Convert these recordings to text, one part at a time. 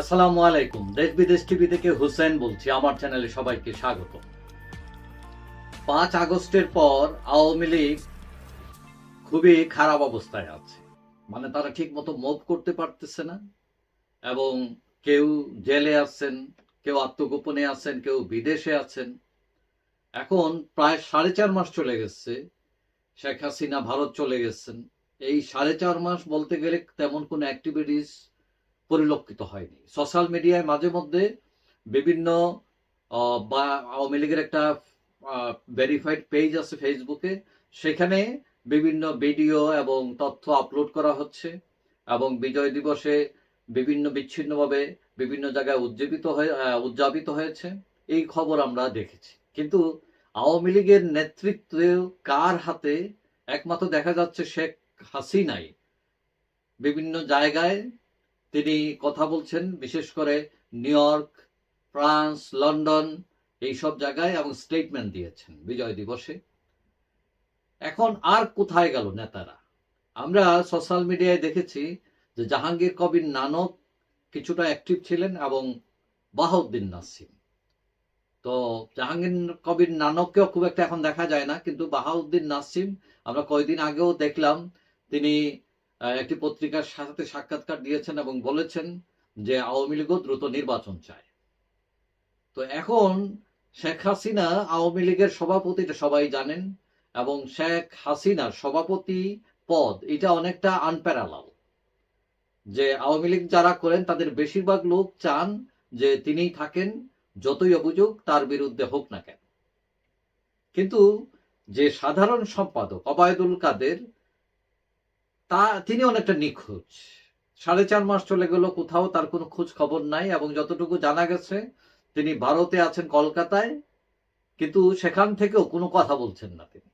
আসসালামু আলাইকুম। দেশ বিদেশ টিভি থেকে হুসেন বলছি, আমার চ্যানেলে সবাইকে স্বাগত। পাঁচ আগস্টের পর আওয়ামী লীগ খুবই খারাপ অবস্থায় আছে। মানে তারা ঠিক মতো মুভ করতে পারতেছে না এবং কেউ জেলে আছেন, কেউ আত্মগোপনে আছেন, কেউ বিদেশে আছেন। এখন প্রায় সাড়ে চার মাস চলে গেছে, শেখ হাসিনা ভারত চলে গেছেন। এই সাড়ে চার মাস বলতে গেলে তেমন কোনো অ্যাক্টিভিটিস পরিলক্ষিত হয়নি। সোশ্যাল মিডিয়ায় মাঝে মধ্যে বিভিন্ন আওয়ামী লীগের একটা ভেরিফাইড পেজ আছে ফেসবুকে সেখানে বিভিন্ন ভিডিও এবং তথ্য আপলোড করা হচ্ছে এবং বিজয় দিবসে বিভিন্ন বিচ্ছিন্নভাবে বিভিন্ন জায়গায় উজ্জীবিত হয়ে উদযাপিত হয়েছে। এই খবর আমরা দেখেছি। কিন্তু আওয়ামী লীগের নেতৃত্বে কার হাতে? একমাত্র দেখা যাচ্ছে শেখ হাসিনাই। বিভিন্ন জায়গায় তিনি কথা বলছেন, বিশেষ করে নিউ ইয়র্ক, ফ্রান্স, লন্ডন এই সব জায়গায় এবং স্টেটমেন্ট দিয়েছেন বিজয় দিবসে। এখন আর কোথায় গেল নেতারা? আমরা সোশ্যাল মিডিয়ায় দেখেছি যে জাহাঙ্গীর কবির নানক কিছুটা অ্যাক্টিভ ছিলেন এবং বাহাউদ্দিন নাসিম। তো জাহাঙ্গীর কবির নানককেও খুব একটা এখন দেখা যায় না, কিন্তু বাহাউদ্দিন নাসিম আমরা কয়েকদিন আগেও দেখলাম, তিনি একটি পত্রিকার সাথে সাক্ষাৎকার দিয়েছেন এবং বলেছেন যে আওয়ামী লীগও দ্রুত নির্বাচন চায়। তো এখন শেখ হাসিনা আওয়ামী লীগের সভাপতি, এটা সবাই জানেন, এবং শেখ হাসিনার সভাপতি পদ, এটা অনেকটা আনপ্যারালাল যে আওয়ামী লীগ যারা করেন, তাদের বেশিরভাগ লোক চান যে তিনিই থাকেন, যতই অভিযোগ তার বিরুদ্ধে হোক না কেন। কিন্তু যে সাধারণ সম্পাদক অবায়দুল কাদের তা তিনি অনেকটা নিখোঁজ। সাড়ে চার মাস চলে গেল, কোথাও তার কোনো খোঁজ খবর নাই এবং যতটুকু জানা গেছে, তিনি ভারতে আছেন কলকাতায়, কিন্তু সেখান থেকেও কোনো কথা বলছেন না তিনি।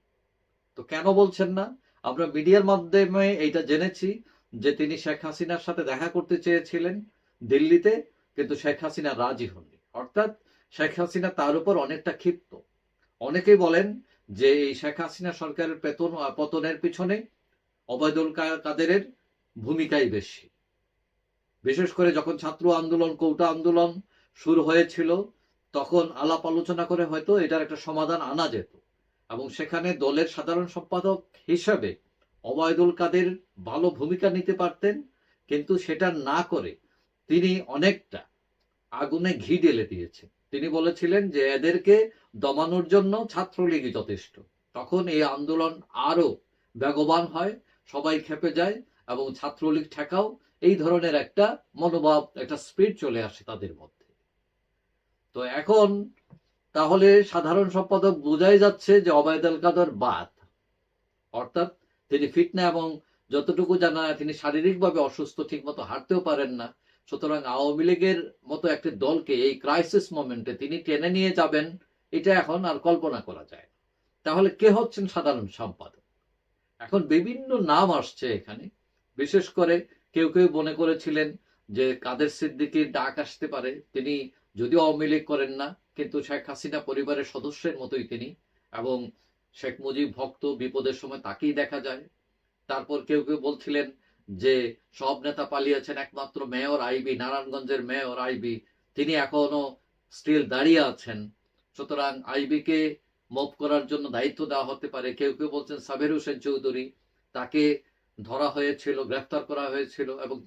তো কেন বলছেন না? আমরা মিডিয়ার মাধ্যমে এইটা জেনেছি যে তিনি শেখ হাসিনার সাথে দেখা করতে চেয়েছিলেন দিল্লিতে, কিন্তু শেখ হাসিনা রাজি হননি। অর্থাৎ শেখ হাসিনা তার উপর অনেকটা ক্ষিপ্ত। অনেকেই বলেন যে এই শেখ হাসিনা সরকারের পেতন, পতনের পিছনে অবৈদুল কা- কাদেরের ভূমিকাই বেশি। বিশেষ করে যখন ছাত্র আন্দোলন, কৌটা আন্দোলন শুরু হয়েছিল, তখন আলাপ আলোচনা করে হয়তো এটার একটা সমাধান আনা যেত এবং সেখানে দলের সাধারণ সম্পাদক হিসাবে অবায়দুল কাদের ভালো ভূমিকা নিতে পারতেন, কিন্তু সেটা না করে তিনি অনেকটা আগুনে ঘি ঢেলে দিয়েছেন। তিনি বলেছিলেন যে এদেরকে দমানোর জন্য ছাত্রলীগই যথেষ্ট। তখন এই আন্দোলন আরও বেগবান হয় সবাই খেপে যায় এবং ছাত্রলীগ ঠেকাও। এই ধরনের একটা মনোভাব, একটা স্পিড চলে আসে তাদের মধ্যে। তো এখন তাহলে সাধারণ সম্পাদক বোঝাই যাচ্ছে যে অবায়দ আল কাদর বাদ। অর্থাৎ তিনি ফিট না এবং যতটুকু জানা, তিনি শারীরিকভাবে অসুস্থ ঠিক মতো হাঁটতেও পারেন না। সুতরাং আওয়ামী লীগের মতো একটি দলকে এই ক্রাইসিস মোমেন্টে তিনি টেনে নিয়ে যাবেন, এটা এখন আর কল্পনা করা যায় তাহলে কে হচ্ছেন সাধারণ সম্পাদক? এখন বিভিন্ন নাম আসছে এখানে। বিশেষ করে কেউ কেউ মনে করেছিলেন যে কাদের সিদ্দিকির ডাক আসতে পারে। তিনি যদিও আওয়ামী লীগ করেন না, কিন্তু শেখ হাসিনা পরিবারের সদস্যের মতোই তিনি এবং শেখ মুজিব ভক্ত, বিপদের সময় তাকেই দেখা যায়। তারপর কেউ কেউ বলছিলেন যে সব নেতা পালিয়েছেন একমাত্র মেয়র আইবি, নারায়ণগঞ্জের মেয়র আইবি। তিনি এখনও স্টিল দাঁড়িয়ে আছেন। সুতরাং আইবিকে মুভ করার জন্য দায়িত্ব দেওয়া হতে পারে। কেউ কেউ বলছেন সাবের হোসেন চৌধুরী, তাকে ধরা হয়েছিল, গ্রেফতার করা হয়েছিল এবং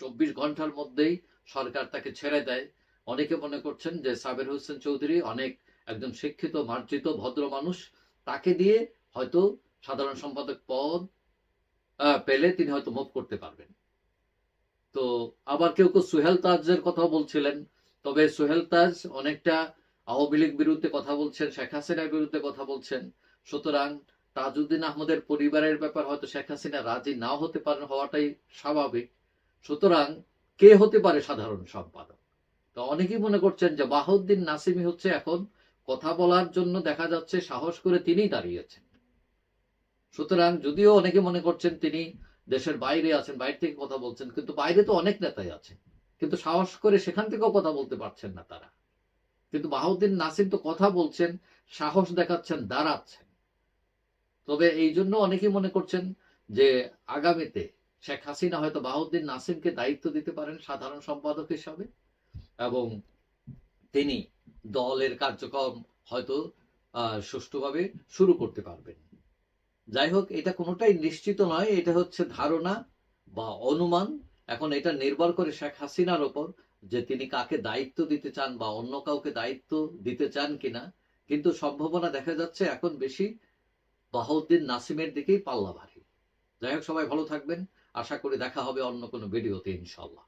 চব্বিশ ঘণ্টার মধ্যেই সরকার তাকে ছেড়ে দেয়। অনেকে মনে করছেন যে সাবের হোসেন চৌধুরী অনেক একজন শিক্ষিত, মার্জিত, ভদ্র মানুষ। তাকে দিয়ে হয়তো সাধারণ সম্পাদক পদ পেলে তিনি হয়তো মুভ করতে পারবেন। তো আবার কেউ কেউ সুহেল তাজের কথা বলছিলেন, তবে সুহেল তাজ অনেকটা আওয়ামী লীগ বিরুদ্ধে কথা বলছেন, শেখ হাসিনার বিরুদ্ধে কথা বলছেন। সুতরাং তাজউদ্দিন আহমদের পরিবারের ব্যাপার হয়তো শেখ হাসিনা রাজি নাও হতে পারেন হওয়াটাই স্বাভাবিক। সুতরাং কে হতে পারে সাধারণ সম্পাদক? তো অনেকেই মনে করছেন যে বাহাউদ্দিন নাসিমি হচ্ছে এখন কথা বলার জন্য দেখা যাচ্ছে সাহস করে তিনিই দাঁড়িয়েছেন। সুতরাং যদিও অনেকে মনে করছেন তিনি দেশের বাইরে আছেন, বাইরে থেকে কথা বলছেন, কিন্তু বাইরে তো অনেক নেতাই আছেন। কিন্তু সাহস করে সেখান থেকেও কথা বলতে পারছেন না তারা। কিন্তু বাহাউদ্দিন নাসিম তো কথা বলছেন, সাহস দেখাচ্ছেন, দাঁড়াচ্ছেন। তবে এই জন্য অনেকেই মনে করছেন যে আগামীতে শেখ হাসিনা হয়তো বাহাউদ্দিন নাসিমকে দায়িত্ব দিতে পারেন সাধারণ সম্পাদক হিসাবে, এবং তিনি দলের কার্যক্রম হয়তো সুষ্ঠুভাবে শুরু করতে পারবেন। যাই হোক, এটা কোনোটাই নিশ্চিত নয়, এটা হচ্ছে ধারণা বা অনুমান। এখন এটা নির্ভর করে শেখ হাসিনার ওপর যে তিনি কাকে দায়িত্ব দিতে চান বা অন্য কাউকে দায়িত্ব দিতে চান কিনা, কিন্তু সম্ভাবনা দেখা যাচ্ছে এখন বেশি বাহাউদ্দিন নাসিমের দিকেই পাল্লা ভারী যাই হোক, সবাই ভালো থাকবেন। আশা করি দেখা হবে অন্য কোনো ভিডিওতে ইনশাল্লাহ